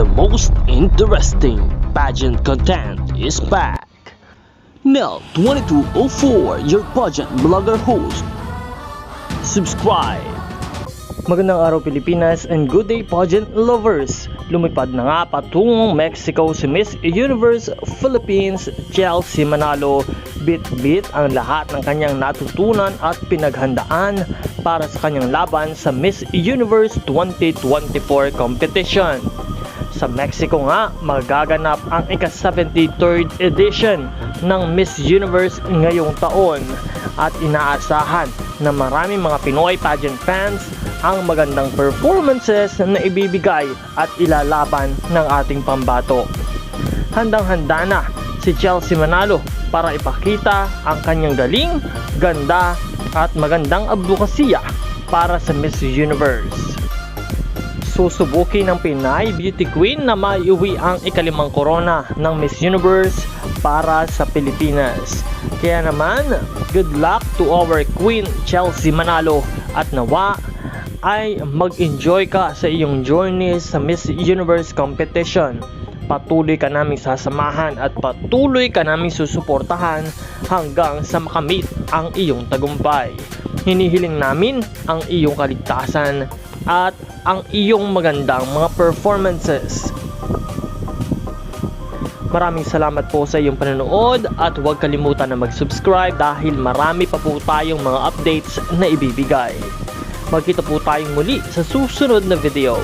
the most interesting pageant content is back. Nel 2204, your pageant blogger host. Subscribe. Magandang araw Pilipinas and good day pageant lovers! Lumipad na nga patungong Mexico si Miss Universe Philippines Chelsea Manalo. Bit-bit ang lahat ng kanyang natutunan at pinaghandaan para sa kanyang laban sa Miss Universe 2024 competition. Sa Mexico nga, magaganap ang ika-73rd edition ng Miss Universe ngayong taon at inaasahan na maraming mga Pinoy pageant fans ang magandang performances na ibibigay at ilalaban ng ating pambato. Handang-handa na si Chelsea Manalo para ipakita ang kanyang galing, ganda at magandang abdukasiya para sa Miss Universe susubukin ng Pinay Beauty Queen na maiuwi ang ikalimang korona ng Miss Universe para sa Pilipinas. Kaya naman, good luck to our Queen Chelsea Manalo at nawa ay mag-enjoy ka sa iyong journey sa Miss Universe competition. Patuloy ka naming sasamahan at patuloy ka naming susuportahan hanggang sa makamit ang iyong tagumpay. Hinihiling namin ang iyong kaligtasan at ang iyong magandang mga performances. Maraming salamat po sa iyong panonood at huwag kalimutan na mag-subscribe dahil marami pa po tayong mga updates na ibibigay. Magkita po tayong muli sa susunod na video.